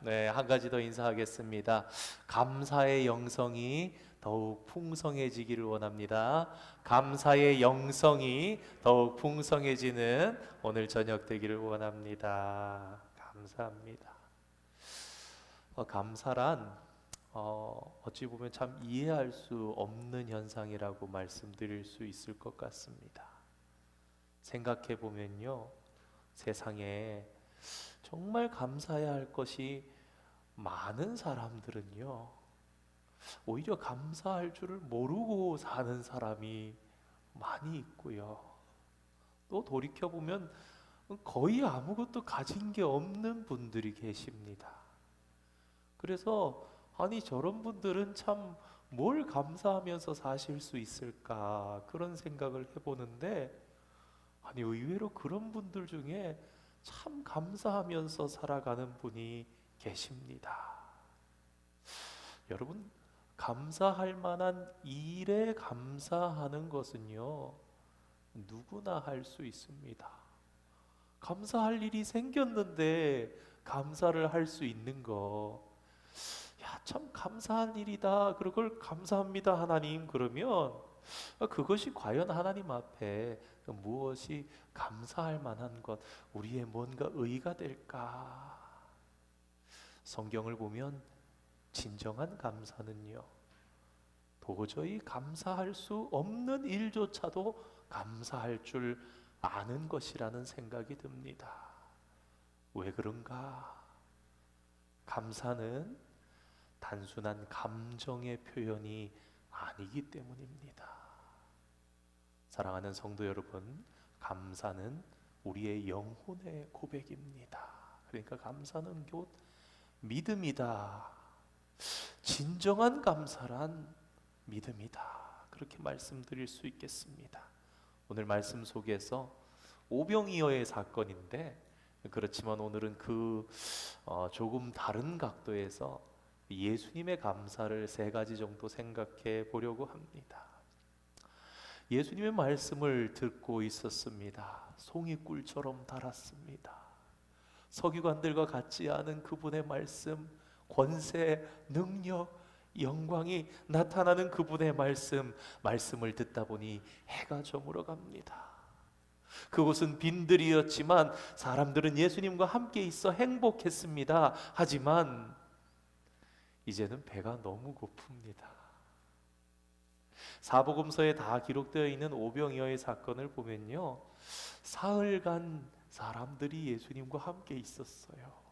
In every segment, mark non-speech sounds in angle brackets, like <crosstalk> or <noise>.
네, 한 가지 더 인사하겠습니다. 감사의 영성이 더욱 풍성해지기를 원합니다. 감사의 영성이 더욱 풍성해지는 오늘 저녁 되기를 원합니다. 감사합니다. 어, 감사란 어, 어찌 보면 참 이해할 수 없는 현상이라고 말씀드릴 수 있을 것 같습니다. 생각해 보면요, 세상에 정말 감사해야 할 것이 많은 사람들은요, 오히려 감사할 줄을 모르고 사는 사람이 많이 있고요. 또 돌이켜 보면 거의 아무것도 가진 게 없는 분들이 계십니다. 그래서 아니 저런 분들은 참 뭘 감사하면서 사실 수 있을까 그런 생각을 해보는데 아니 의외로 그런 분들 중에 참 감사하면서 살아가는 분이 계십니다. 여러분 감사할 만한 일에 감사하는 것은요 누구나 할 수 있습니다. 감사할 일이 생겼는데 감사를 할 수 있는 거. 야, 참 감사한 일이다. 그걸 감사합니다, 하나님. 그러면 그것이 과연 하나님 앞에 무엇이 감사할 만한 것, 우리의 뭔가 의가 될까? 성경을 보면 진정한 감사는요, 도저히 감사할 수 없는 일조차도 감사할 줄 아는 것이라는 생각이 듭니다. 왜 그런가? 감사는 단순한 감정의 표현이 아니기 때문입니다. 사랑하는 성도 여러분, 감사는 우리의 영혼의 고백입니다. 그러니까 감사는 곧 믿음이다. 진정한 감사란 믿음이다. 그렇게 말씀드릴 수 있겠습니다. 오늘 말씀 속에서 오병이어의 사건인데 그렇지만 오늘은 그 어, 조금 다른 각도에서 예수님의 감사를 세 가지 정도 생각해 보려고 합니다. 예수님의 말씀을 듣고 있었습니다. 송이 꿀처럼 달았습니다. 서기관들과 같지 않은 그분의 말씀, 권세, 능력, 영광이 나타나는 그분의 말씀, 말씀을 듣다 보니 해가 저물어 갑니다. 그곳은 빈들이었지만 사람들은 예수님과 함께 있어 행복했습니다. 하지만 이제는 배가 너무 고픕니다. 사복음서에 다 기록되어 있는 오병이어의 사건을 보면요. 사흘간 사람들이 예수님과 함께 있었어요.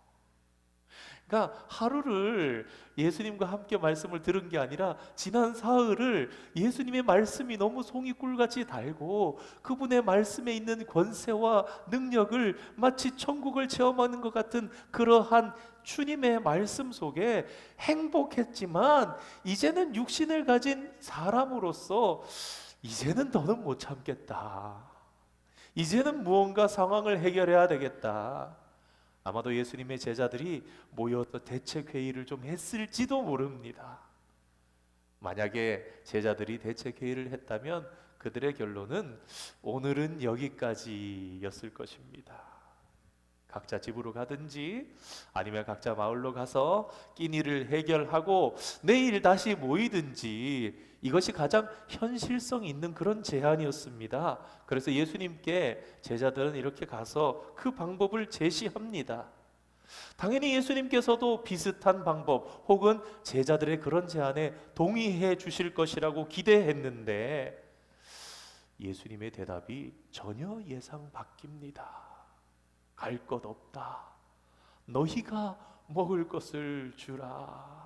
그러니까 하루를 예수님과 함께 말씀을 들은 게 아니라 지난 사흘을 예수님의 말씀이 너무 송이 꿀같이 달고 그분의 말씀에 있는 권세와 능력을 마치 천국을 체험하는 것 같은 그러한 주님의 말씀 속에 행복했지만 이제는 육신을 가진 사람으로서 이제는 더는 못 참겠다. 이제는 무언가 상황을 해결해야 되겠다. 아마도 예수님의 제자들이 모여서 대책 회의를 좀 했을지도 모릅니다. 만약에 제자들이 대책 회의를 했다면 그들의 결론은 오늘은 여기까지였을 것입니다. 각자 집으로 가든지 아니면 각자 마을로 가서 끼니를 해결하고 내일 다시 모이든지 이것이 가장 현실성 있는 그런 제안이었습니다. 그래서 예수님께 제자들은 이렇게 가서 그 방법을 제시합니다. 당연히 예수님께서도 비슷한 방법 혹은 제자들의 그런 제안에 동의해 주실 것이라고 기대했는데 예수님의 대답이 전혀 예상 바뀝니다. 갈 것 없다. 너희가 먹을 것을 주라.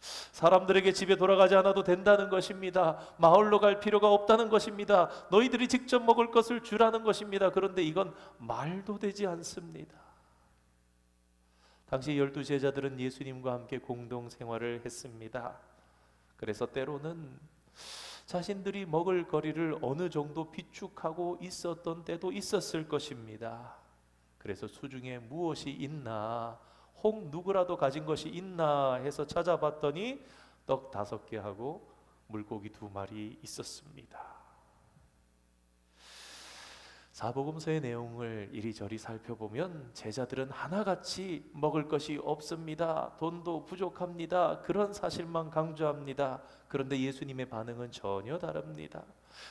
사람들에게 집에 돌아가지 않아도 된다는 것입니다. 마을로 갈 필요가 없다는 것입니다. 너희들이 직접 먹을 것을 주라는 것입니다. 그런데 이건 말도 되지 않습니다. 당시 열두 제자들은 예수님과 함께 공동 생활을 했습니다. 그래서 때로는 자신들이 먹을 거리를 어느 정도 비축하고 있었던 때도 있었을 것입니다. 그래서 수중에 무엇이 있나 혹 누구라도 가진 것이 있나 해서 찾아봤더니 떡 다섯 개 하고 물고기 두 마리 있었습니다. 사복음서의 내용을 이리저리 살펴보면 제자들은 하나같이 먹을 것이 없습니다. 돈도 부족합니다. 그런 사실만 강조합니다. 그런데 예수님의 반응은 전혀 다릅니다.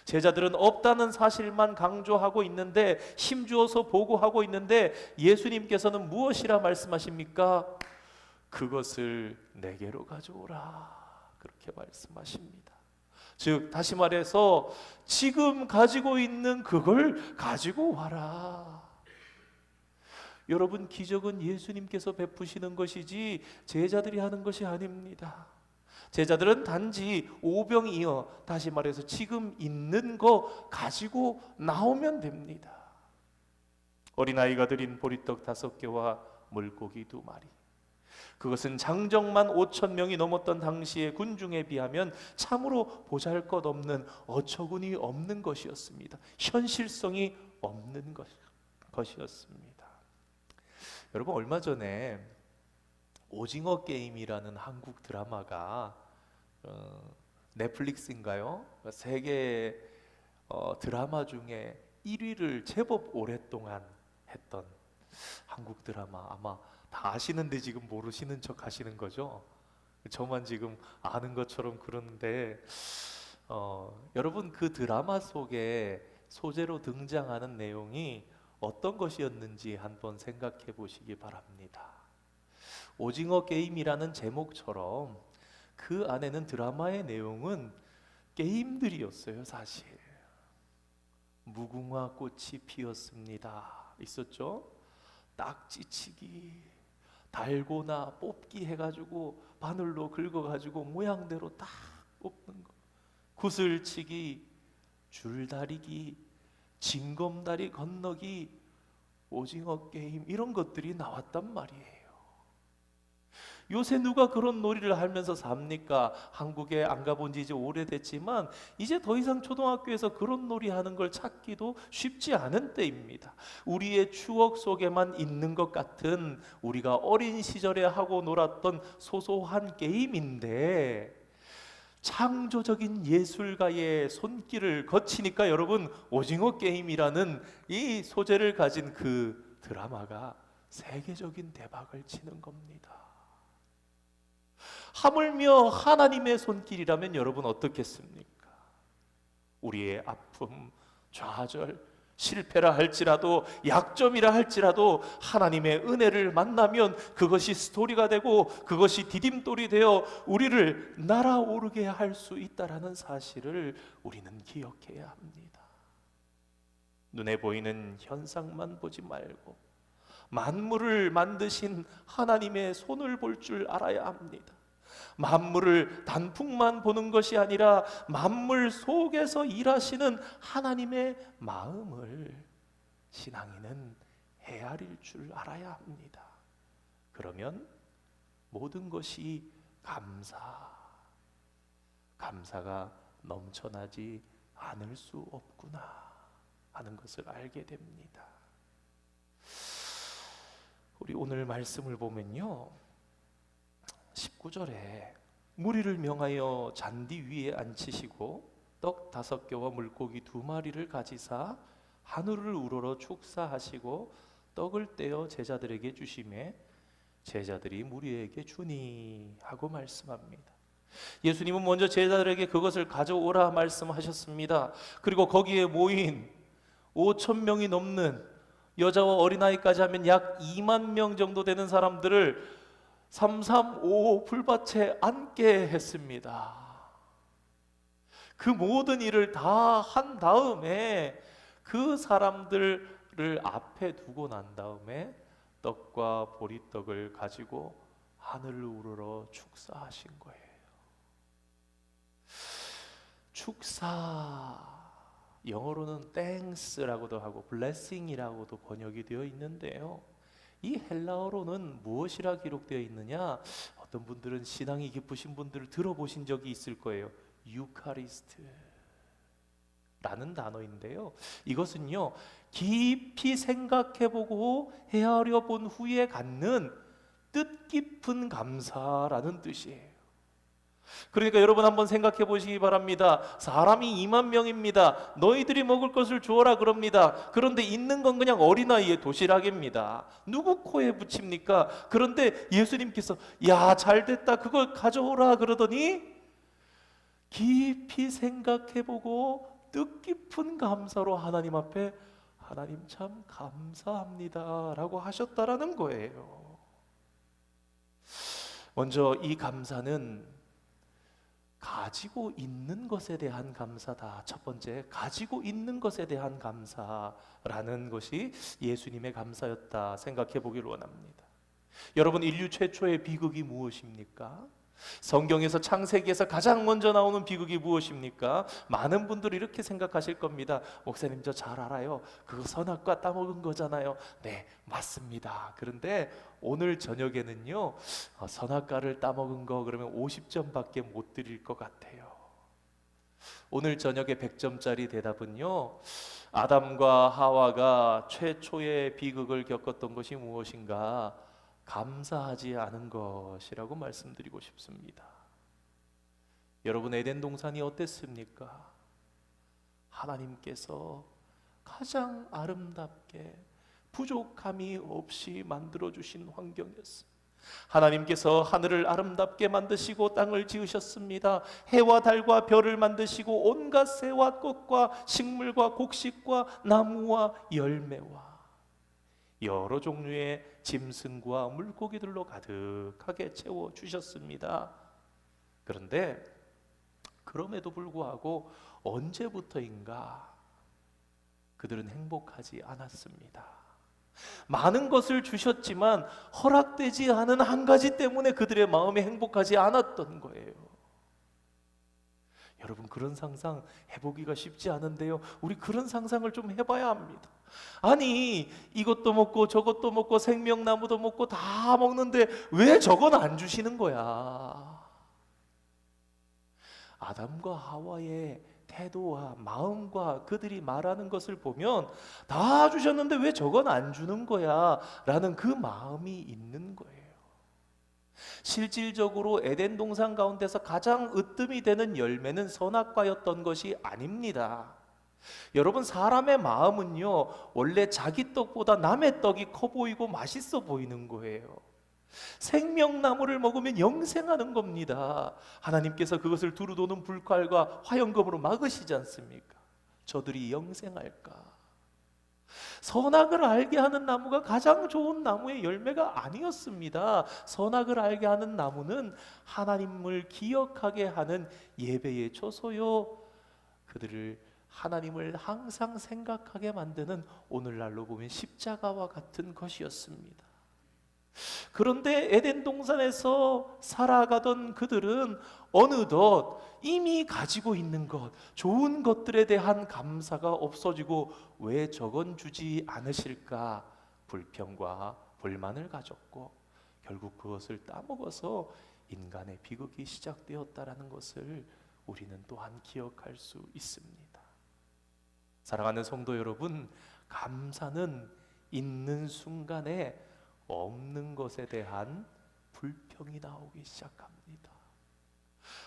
제자들은 없다는 사실만 강조하고 있는데 힘주어서 보고하고 있는데 예수님께서는 무엇이라 말씀하십니까? 그것을 내게로 가져오라. 그렇게 말씀하십니다. 즉 다시 말해서 지금 가지고 있는 그걸 가지고 와라. 여러분 기적은 예수님께서 베푸시는 것이지 제자들이 하는 것이 아닙니다. 제자들은 단지 오병이어 다시 말해서 지금 있는 거 가지고 나오면 됩니다. 어린아이가 드린 보리떡 다섯 개와 물고기 두 마리. 그것은 장정만 5천 명이 넘었던 당시의 군중에 비하면 참으로 보잘것없는 어처구니 없는 것이었습니다. 현실성이 없는 것, 것이었습니다. 여러분 얼마 전에 오징어 게임이라는 한국 드라마가 어, 넷플릭스인가요? 세계 어, 드라마 중에 1위를 제법 오랫동안 했던 한국 드라마 아마 다 아시는데 지금 모르시는 척 하시는 거죠? 저만 지금 아는 것처럼 그러는데 어, 여러분 그 드라마 속에 소재로 등장하는 내용이 어떤 것이었는지 한번 생각해 보시기 바랍니다. 오징어 게임이라는 제목처럼 그 안에는 드라마의 내용은 게임들이었어요, 사실. 무궁화 꽃이 피었습니다. 있었죠? 딱지치기, 달고나 뽑기 해가지고 바늘로 긁어가지고 모양대로 딱 뽑는 거. 구슬치기, 줄다리기, 징검다리 건너기, 오징어 게임 이런 것들이 나왔단 말이에요. 요새 누가 그런 놀이를 하면서 삽니까? 한국에 안 가본 지 이제 오래됐지만 이제 더 이상 초등학교에서 그런 놀이 하는 걸 찾기도 쉽지 않은 때입니다. 우리의 추억 속에만 있는 것 같은 우리가 어린 시절에 하고 놀았던 소소한 게임인데 창조적인 예술가의 손길을 거치니까 여러분 오징어 게임이라는 이 소재를 가진 그 드라마가 세계적인 대박을 치는 겁니다. 하물며 하나님의 손길이라면 여러분 어떻겠습니까? 우리의 아픔, 좌절, 실패라 할지라도 약점이라 할지라도 하나님의 은혜를 만나면 그것이 스토리가 되고 그것이 디딤돌이 되어 우리를 날아오르게 할 수 있다라는 사실을 우리는 기억해야 합니다. 눈에 보이는 현상만 보지 말고 만물을 만드신 하나님의 손을 볼 줄 알아야 합니다. 만물을 단풍만 보는 것이 아니라 만물 속에서 일하시는 하나님의 마음을 신앙인은 헤아릴 줄 알아야 합니다. 그러면 모든 것이 감사, 감사가 넘쳐나지 않을 수 없구나 하는 것을 알게 됩니다. 우리 오늘 말씀을 보면요. 19절에 무리를 명하여 잔디 위에 앉히시고 떡 다섯 개와 물고기 두 마리를 가지사 하늘을 우러러 축사하시고 떡을 떼어 제자들에게 주심에 제자들이 무리에게 주니 하고 말씀합니다. 예수님은 먼저 제자들에게 그것을 가져오라 말씀하셨습니다. 그리고 거기에 모인 5천 명이 넘는 여자와 어린아이까지 하면 약 2만 명 정도 되는 사람들을 335 풀밭에 앉게 했습니다. 그 모든 일을 다 한 다음에 그 사람들을 앞에 두고 난 다음에 떡과 보리떡을 가지고 하늘을 우러러 축사하신 거예요. 축사 영어로는 땡스라고도 하고 블레싱이라고도 번역이 되어 있는데요. 이 헬라어로는 무엇이라 기록되어 있느냐? 어떤 분들은 신앙이 깊으신 분들을 들어보신 적이 있을 거예요. 유카리스트. 라는 단어인데요. 이것은요, 깊이 생각해보고 헤아려 본 후에 갖는 뜻깊은 감사라는 뜻이에요. 그러니까 여러분 한번 생각해 보시기 바랍니다. 사람이 2만 명입니다. 너희들이 먹을 것을 주어라 그럽니다. 그런데 있는 건 그냥 어린아이의 도시락입니다. 누구 코에 붙입니까? 그런데 예수님께서 야, 잘 됐다. 그걸 가져오라 그러더니 깊이 생각해 보고 뜻깊은 감사로 하나님 앞에 하나님 참 감사합니다라고 하셨다라는 거예요. 먼저 이 감사는 가지고 있는 것에 대한 감사다. 첫 번째, 가지고 있는 것에 대한 감사라는 것이 예수님의 감사였다 생각해 보기를 원합니다. 여러분, 인류 최초의 비극이 무엇입니까? 성경에서 창세기에서 가장 먼저 나오는 비극이 무엇입니까? 많은 분들이 이렇게 생각하실 겁니다. 목사님 저 잘 알아요. 그거 선악과 따먹은 거잖아요. 네, 맞습니다. 그런데 오늘 저녁에는요. 어, 선악과를 따먹은 거 그러면 50점밖에 못 드릴 것 같아요. 오늘 저녁에 100점짜리 대답은요. 아담과 하와가 최초의 비극을 겪었던 것이 무엇인가? 감사하지 않은 것이라고 말씀드리고 싶습니다. 여러분 에덴 동산이 어땠습니까? 하나님께서 가장 아름답게 부족함이 없이 만들어 주신 환경이었습니다. 하나님께서 하늘을 아름답게 만드시고 땅을 지으셨습니다. 해와 달과 별을 만드시고 온갖 새와 꽃과 식물과 곡식과 나무와 열매와 여러 종류의 짐승과 물고기들로 가득하게 채워 주셨습니다. 그런데 그럼에도 불구하고 언제부터인가 그들은 행복하지 않았습니다. 많은 것을 주셨지만 허락되지 않은 한 가지 때문에 그들의 마음이 행복하지 않았던 거예요. 여러분 그런 상상 해보기가 쉽지 않은데요. 우리 그런 상상을 좀 해봐야 합니다. 아니 이것도 먹고 저것도 먹고 생명나무도 먹고 다 먹는데 왜 저건 안 주시는 거야? 아담과 하와의 태도와 마음과 그들이 말하는 것을 보면 다 주셨는데 왜 저건 안 주는 거야? 라는 그 마음이 있는 거예요. 실질적으로 에덴 동산 가운데서 가장 으뜸이 되는 열매는 선악과였던 것이 아닙니다. 여러분 사람의 마음은요 원래 자기 떡보다 남의 떡이 커 보이고 맛있어 보이는 거예요. 생명나무를 먹으면 영생하는 겁니다. 하나님께서 그것을 두루 도는 불칼과 화영검으로 막으시지 않습니까? 저들이 영생할까? 선악을 알게 하는 나무가 가장 좋은 나무의 열매가 아니었습니다. 선악을 알게 하는 나무는 하나님을 기억하게 하는 예배의 초소요. 그들을 하나님을 항상 생각하게 만드는 오늘날로 보면 십자가와 같은 것이었습니다. 그런데 에덴 동산에서 살아가던 그들은 어느덧 이미 가지고 있는 것, 좋은 것들에 대한 감사가 없어지고 왜 저건 주지 않으실까 불평과 불만을 가졌고 결국 그것을 따먹어서 인간의 비극이 시작되었다라는 것을 우리는 또한 기억할 수 있습니다. 사랑하는 성도 여러분, 감사는 있는 순간에 없는 것에 대한 불평이 나오기 시작합니다.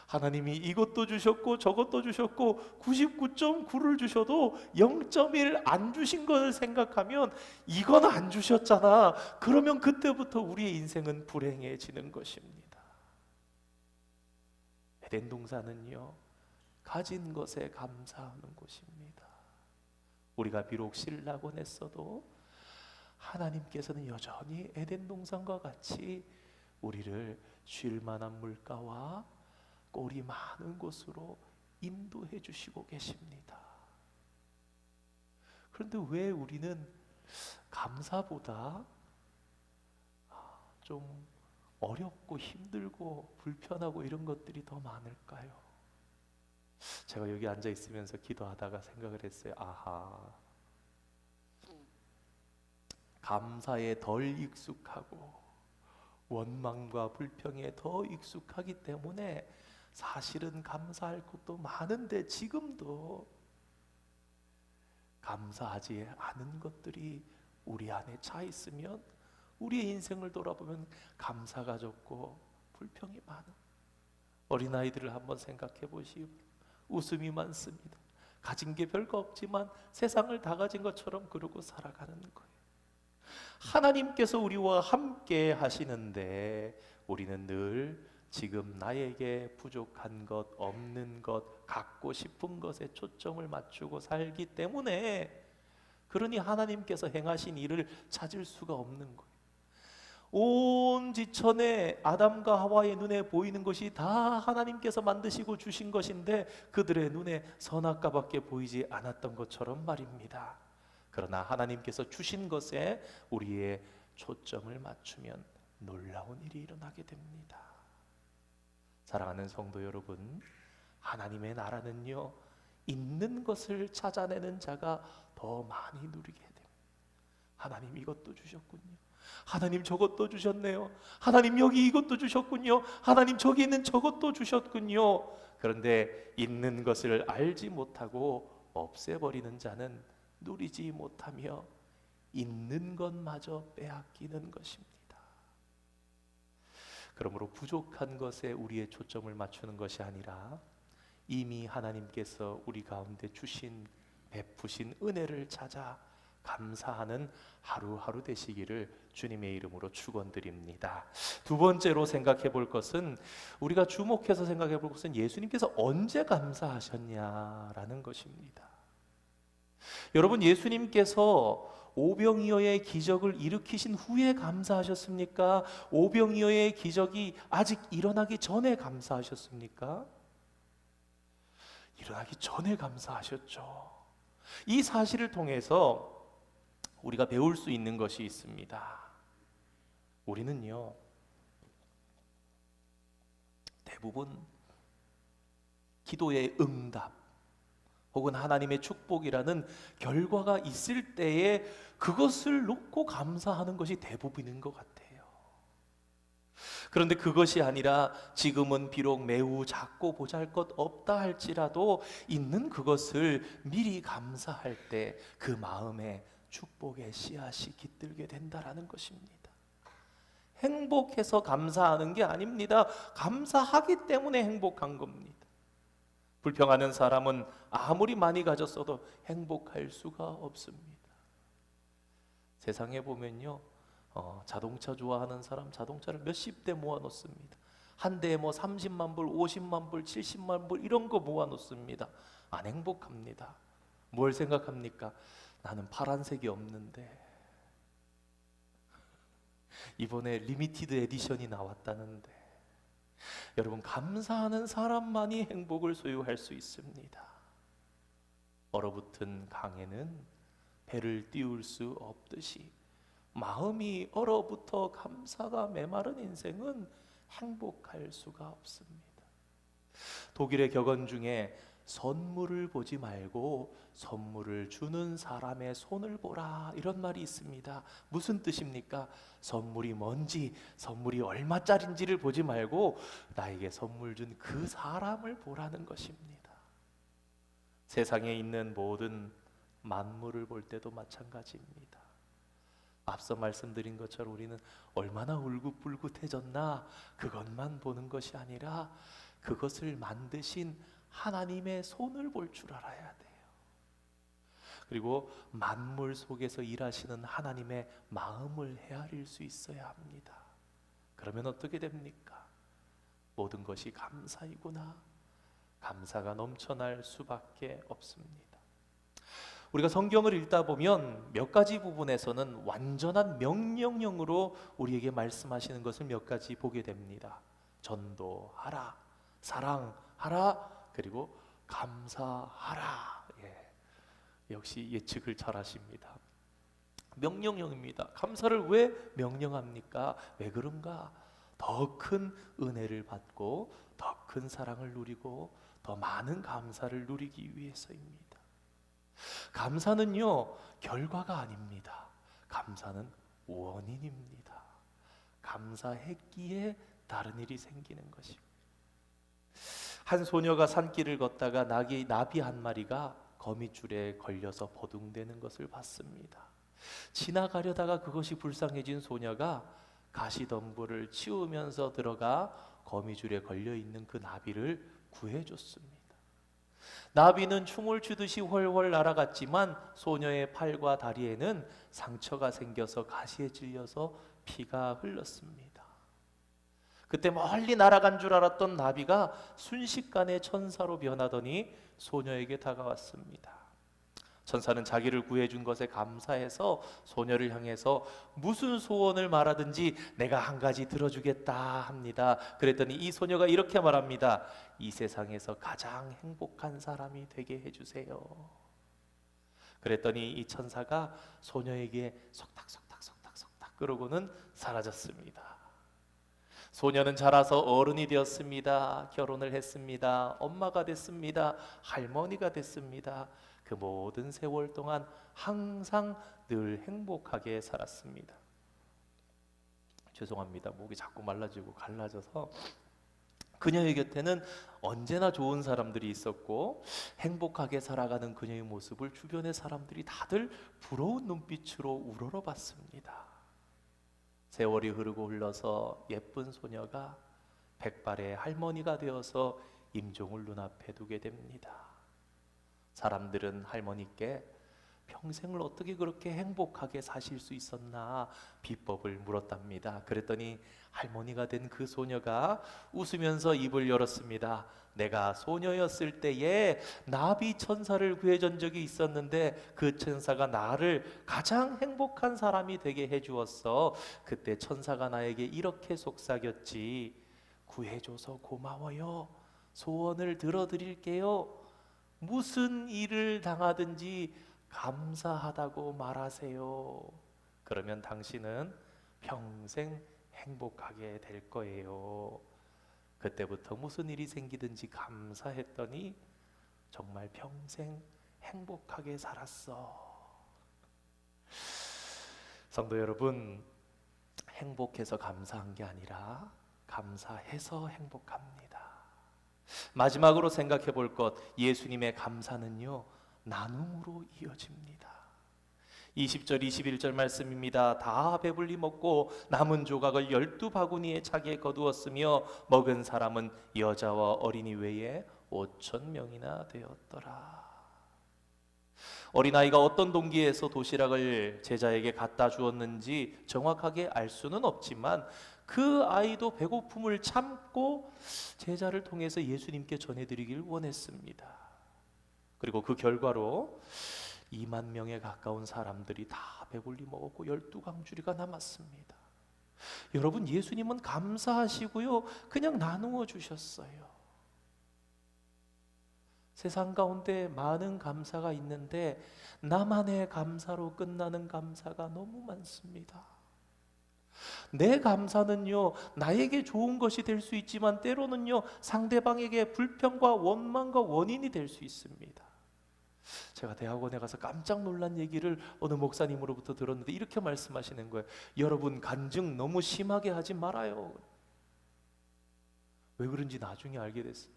하나님이 이것도 주셨고 저것도 주셨고 99.9를 주셔도 0.1 안 주신 것을 생각하면 이건 안 주셨잖아. 그러면 그때부터 우리의 인생은 불행해지는 것입니다. 에덴 동산은요. 가진 것에 감사하는 곳입니다. 우리가 비록 신라곤 했어도 하나님께서는 여전히 에덴 동산과 같이 우리를 쉴 만한 물가와 꼴이 많은 곳으로 인도해 주시고 계십니다. 그런데 왜 우리는 감사보다 좀 어렵고 힘들고 불편하고 이런 것들이 더 많을까요? 제가 여기 앉아 있으면서 기도하다가 생각을 했어요. 아하. 감사에 덜 익숙하고 원망과 불평에 더 익숙하기 때문에 사실은 감사할 것도 많은데 지금도 감사하지 않은 것들이 우리 안에 차 있으면 우리의 인생을 돌아보면 감사가 적고 불평이 많은 어린아이들을 한번 생각해 보시오. 웃음이 많습니다. 가진 게 별거 없지만 세상을 다 가진 것처럼 그러고 살아가는 거예요. 하나님께서 우리와 함께 하시는데 우리는 늘 지금 나에게 부족한 것, 없는 것, 갖고 싶은 것에 초점을 맞추고 살기 때문에 그러니 하나님께서 행하신 일을 찾을 수가 없는 거예요. 온 지천에 아담과 하와의 눈에 보이는 것이 다 하나님께서 만드시고 주신 것인데 그들의 눈에 선악과밖에 보이지 않았던 것처럼 말입니다. 그러나 하나님께서 주신 것에 우리의 초점을 맞추면 놀라운 일이 일어나게 됩니다. 사랑하는 성도 여러분, 하나님의 나라는요, 있는 것을 찾아내는 자가 더 많이 누리게 됩니다. 하나님 이것도 주셨군요. 하나님 저것도 주셨네요. 하나님 여기 이것도 주셨군요. 하나님 저기 있는 저것도 주셨군요. 그런데 있는 것을 알지 못하고 없애버리는 자는 누리지 못하며 있는 것마저 빼앗기는 것입니다. 그러므로 부족한 것에 우리의 초점을 맞추는 것이 아니라 이미 하나님께서 우리 가운데 주신 베푸신 은혜를 찾아 감사하는 하루하루 되시기를 주님의 이름으로 축원드립니다. 두 번째로 생각해 볼 것은 우리가 주목해서 생각해 볼 것은 예수님께서 언제 감사하셨냐라는 것입니다. 여러분 예수님께서 오병이어의 기적을 일으키신 후에 감사하셨습니까? 오병이어의 기적이 아직 일어나기 전에 감사하셨습니까? 일어나기 전에 감사하셨죠. 이 사실을 통해서 우리가 배울 수 있는 것이 있습니다. 우리는요, 대부분 기도의 응답 혹은 하나님의 축복이라는 결과가 있을 때에 그것을 놓고 감사하는 것이 대부분인 것 같아요. 그런데 그것이 아니라 지금은 비록 매우 작고 보잘 것 없다 할지라도 있는 그것을 미리 감사할 때 그 마음에 축복의 씨앗이 깃들게 된다라는 것입니다. 행복해서 감사하는 게 아닙니다. 감사하기 때문에 행복한 겁니다. 불평하는 사람은 아무리 많이 가졌어도 행복할 수가 없습니다. 세상에 보면요, 어, 자동차 좋아하는 사람 자동차를 몇십 대 모아 놓습니다. 한 대에 뭐 30만 불, 50만 불, 70만 불 이런 거 모아 놓습니다. 안 행복합니다. 뭘 생각합니까? 나는 파란색이 없는데 이번에 리미티드 에디션이 나왔다는데 여러분 감사하는 사람만이 행복을 소유할 수 있습니다. 얼어붙은 강에는 배를 띄울 수 없듯이 마음이 얼어붙어 감사가 메마른 인생은 행복할 수가 없습니다. 독일의 격언 중에 선물을 보지 말고 선물을 주는 사람의 손을 보라 이런 말이 있습니다. 무슨 뜻입니까? 선물이 뭔지, 선물이 얼마짜린지를 보지 말고 나에게 선물 준 그 사람을 보라는 것입니다. 세상에 있는 모든 만물을 볼 때도 마찬가지입니다. 앞서 말씀드린 것처럼 우리는 얼마나 울긋불긋해졌나 그것만 보는 것이 아니라 그것을 만드신 하나님의 손을 볼 줄 알아야 돼요. 그리고 만물 속에서 일하시는 하나님의 마음을 헤아릴 수 있어야 합니다. 그러면 어떻게 됩니까? 모든 것이 감사이구나. 감사가 넘쳐날 수밖에 없습니다. 우리가 성경을 읽다 보면 몇 가지 부분에서는 완전한 명령형으로 우리에게 말씀하시는 것을 몇 가지 보게 됩니다. 전도하라, 사랑하라, 그리고 감사하라. 예. 역시 예측을 잘 하십니다. 명령형입니다. 감사를 왜 명령합니까? 왜 그런가? 더 큰 은혜를 받고 더 큰 사랑을 누리고 더 많은 감사를 누리기 위해서입니다. 감사는요 결과가 아닙니다. 감사는 원인입니다. 감사했기에 다른 일이 생기는 것입니다. 한 소녀가 산길을 걷다가 나비, 나비 한 마리가 거미줄에 걸려서 버둥대는 것을 봤습니다. 지나가려다가 그것이 불쌍해진 소녀가 가시덤불을 치우면서 들어가 거미줄에 걸려 있는 그 나비를 구해줬습니다. 나비는 춤을 추듯이 훨훨 날아갔지만 소녀의 팔과 다리에는 상처가 생겨서 가시에 찔려서 피가 흘렀습니다. 그때 멀리 날아간 줄 알았던 나비가 순식간에 천사로 변하더니 소녀에게 다가왔습니다. 천사는 자기를 구해준 것에 감사해서 소녀를 향해서 무슨 소원을 말하든지 내가 한 가지 들어주겠다 합니다. 그랬더니 이 소녀가 이렇게 말합니다. 이 세상에서 가장 행복한 사람이 되게 해주세요. 그랬더니 이 천사가 소녀에게 속닥속닥 속닥속닥 그러고는 사라졌습니다. 소녀는 자라서 어른이 되었습니다. 결혼을 했습니다. 엄마가 됐습니다. 할머니가 됐습니다. 그 모든 세월 동안 항상 늘 행복하게 살았습니다. 죄송합니다. 목이 자꾸 말라지고 갈라져서 그녀의 곁에는 언제나 좋은 사람들이 있었고 행복하게 살아가는 그녀의 모습을 주변의 사람들이 다들 부러운 눈빛으로 우러러 봤습니다. 세월이 흐르고 흘러서 예쁜 소녀가 백발의 할머니가 되어서 임종을 눈앞에 두게 됩니다. 사람들은 할머니께 평생을 어떻게 그렇게 행복하게 사실 수 있었나 비법을 물었답니다. 그랬더니 할머니가 된 그 소녀가 웃으면서 입을 열었습니다. 내가 소녀였을 때에 나비 천사를 구해준 적이 있었는데 그 천사가 나를 가장 행복한 사람이 되게 해주었어. 그때 천사가 나에게 이렇게 속삭였지. 구해줘서 고마워요. 소원을 들어드릴게요. 무슨 일을 당하든지 감사하다고 말하세요. 그러면 당신은 평생 행복하게 될 거예요. 그때부터 무슨 일이 생기든지 감사했더니 정말 평생 행복하게 살았어. 성도 여러분, 행복해서 감사한 게 아니라 감사해서 행복합니다. 마지막으로 생각해 볼 것, 예수님의 감사는요, 나눔으로 이어집니다. 20절 21절 말씀입니다. 다 배불리 먹고 남은 조각을 열두 바구니에 차게 거두었으며 먹은 사람은 여자와 어린이 외에 5천 명이나 되었더라. 어린아이가 어떤 동기에서 도시락을 제자에게 갖다 주었는지 정확하게 알 수는 없지만 그 아이도 배고픔을 참고 제자를 통해서 예수님께 전해드리길 원했습니다. 그리고 그 결과로 2만 명에 가까운 사람들이 다 배불리 먹었고 열두 강주리가 남았습니다. 여러분 예수님은 감사하시고요. 그냥 나누어 주셨어요. 세상 가운데 많은 감사가 있는데 나만의 감사로 끝나는 감사가 너무 많습니다. 내 감사는요, 나에게 좋은 것이 될 수 있지만 때로는요, 상대방에게 불평과 원망과 원인이 될 수 있습니다. 제가 대학원에 가서 깜짝 놀란 얘기를 어느 목사님으로부터 들었는데 이렇게 말씀하시는 거예요. 여러분 간증 너무 심하게 하지 말아요. 왜 그런지 나중에 알게 됐어요.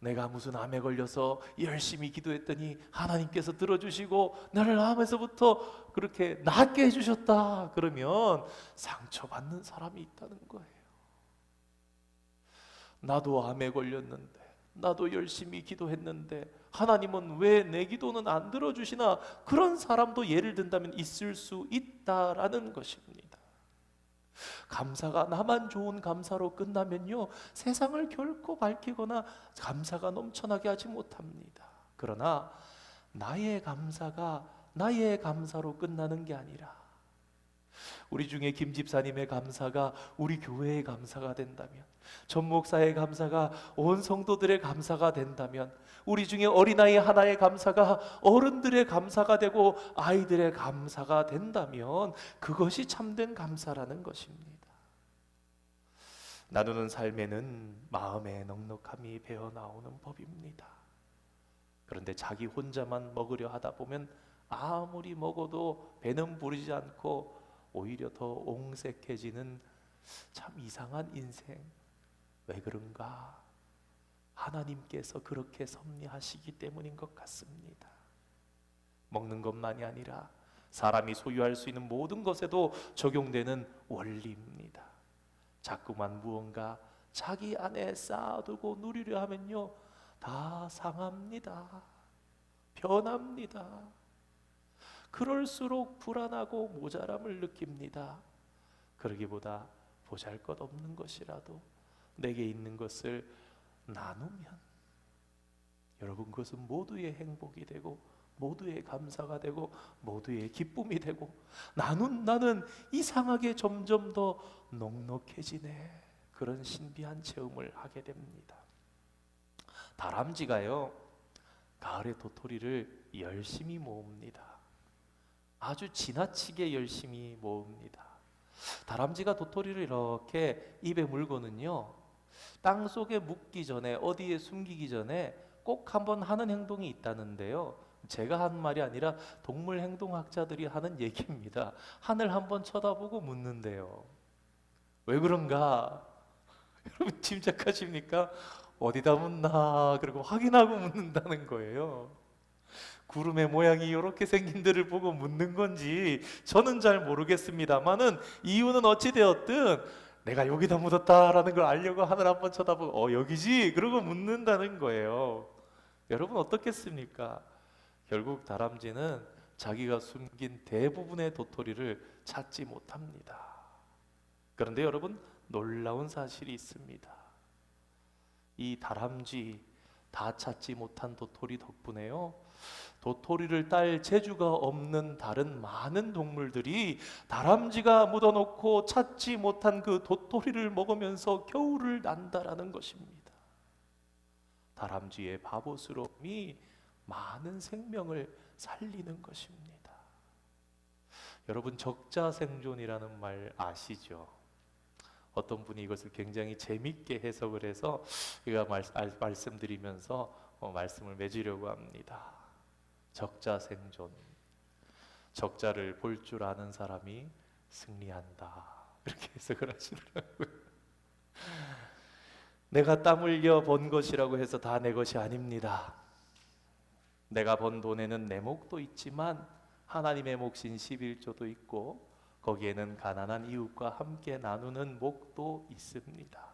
내가 무슨 암에 걸려서 열심히 기도했더니 하나님께서 들어주시고 나를 암에서부터 그렇게 낫게 해주셨다. 그러면 상처받는 사람이 있다는 거예요. 나도 암에 걸렸는데, 나도 열심히 기도했는데, 하나님은 왜 내 기도는 안 들어주시나? 그런 사람도 예를 든다면 있을 수 있다라는 것입니다. 감사가 나만 좋은 감사로 끝나면요 세상을 결코 밝히거나 감사가 넘쳐나게 하지 못합니다. 그러나 나의 감사가 나의 감사로 끝나는 게 아니라 우리 중에 김 집사님의 감사가 우리 교회의 감사가 된다면 전 목사의 감사가 온 성도들의 감사가 된다면 우리 중에 어린아이 하나의 감사가 어른들의 감사가 되고 아이들의 감사가 된다면 그것이 참된 감사라는 것입니다. 나누는 삶에는 마음의 넉넉함이 배어 나오는 법입니다. 그런데 자기 혼자만 먹으려 하다 보면 아무리 먹어도 배는 부르지 않고 오히려 더 옹색해지는 참 이상한 인생. 왜 그런가? 하나님께서 그렇게 섭리하시기 때문인 것 같습니다. 먹는 것만이 아니라 사람이 소유할 수 있는 모든 것에도 적용되는 원리입니다. 자꾸만 무언가 자기 안에 쌓아두고 누리려 하면요 다 상합니다. 변합니다. 그럴수록 불안하고 모자람을 느낍니다. 그러기보다 보잘 것 없는 것이라도 내게 있는 것을 나누면 여러분 그것은 모두의 행복이 되고 모두의 감사가 되고 모두의 기쁨이 되고 나눈 나는 이상하게 점점 더 넉넉해지네 그런 신비한 체험을 하게 됩니다. 다람쥐가요 가을에 도토리를 열심히 모읍니다. 아주 지나치게 열심히 모읍니다. 다람쥐가 도토리를 이렇게 입에 물고는요 땅 속에 묻기 전에 어디에 숨기기 전에 꼭 한번 하는 행동이 있다는데요. 제가 한 말이 아니라 동물 행동학자들이 하는 얘기입니다. 하늘 한번 쳐다보고 묻는데요. 왜 그런가? <laughs> 여러분 짐작하십니까? 어디다 묻나? 그리고 확인하고 묻는다는 거예요. 구름의 모양이 이렇게 생긴 데를 보고 묻는 건지 저는 잘 모르겠습니다만은 이유는 어찌 되었든 내가 여기다 묻었다라는 걸 알려고 하늘 한번 쳐다보고 어 여기지 그러고 묻는다는 거예요. 여러분 어떻겠습니까? 결국 다람쥐는 자기가 숨긴 대부분의 도토리를 찾지 못합니다. 그런데 여러분 놀라운 사실이 있습니다. 이 다람쥐 다 찾지 못한 도토리 덕분에요. 도토리를 딸 재주가 없는 다른 많은 동물들이 다람쥐가 묻어놓고 찾지 못한 그 도토리를 먹으면서 겨울을 난다라는 것입니다. 다람쥐의 바보스러움이 많은 생명을 살리는 것입니다. 여러분 적자생존이라는 말 아시죠? 어떤 분이 이것을 굉장히 재밌게 해석을 해서 제가 말, 알- 말씀드리면서 어, 말씀을 맺으려고 합니다. 적자 생존. 적자를 볼 줄 아는 사람이 승리한다. <laughs> 이렇게 해석을 하시더라고요. 내가 땀 흘려 번 것이라고 해서 다 내 것이 아닙니다. 내가 번 돈에는 내 목도 있지만 하나님의 몫인 11조도 있고 거기에는 가난한 이웃과 함께 나누는 목도 있습니다.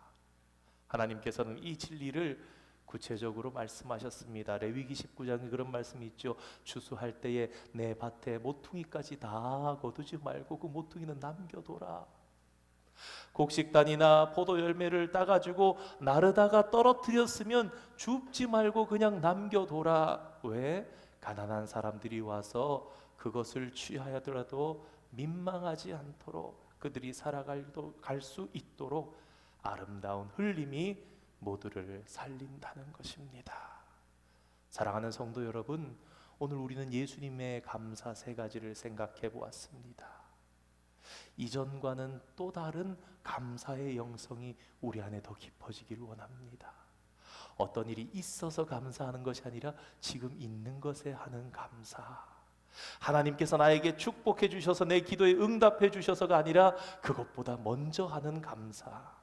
하나님께서는 이 진리를 구체적으로 말씀하셨습니다. 레위기 19장에 그런 말씀이 있죠. 추수할 때에 내 밭에 모퉁이까지 다 거두지 말고 그 모퉁이는 남겨둬라. 곡식단이나 포도 열매를 따가지고 나르다가 떨어뜨렸으면 줍지 말고 그냥 남겨둬라. 왜? 가난한 사람들이 와서 그것을 취하여더라도 민망하지 않도록 그들이 살아갈 수 있도록 아름다운 흘림이 모두를 살린다는 것입니다. 사랑하는 성도 여러분, 오늘 우리는 예수님의 감사 세 가지를 생각해 보았습니다. 이전과는 또 다른 감사의 영성이 우리 안에 더 깊어지길 원합니다. 어떤 일이 있어서 감사하는 것이 아니라 지금 있는 것에 하는 감사. 하나님께서 나에게 축복해 주셔서 내 기도에 응답해 주셔서가 아니라 그것보다 먼저 하는 감사.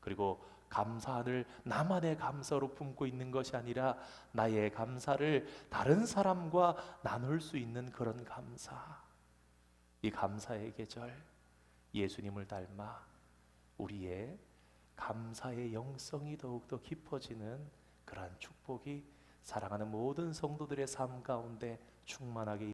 그리고 감사를 나만의 감사로 품고 있는 것이 아니라 나의 감사를 다른 사람과 나눌 수 있는 그런 감사. 이 감사의 계절 예수님을 닮아 우리의 감사의 영성이 더욱더 깊어지는 그러한 축복이 사랑하는 모든 성도들의 삶 가운데 충만하게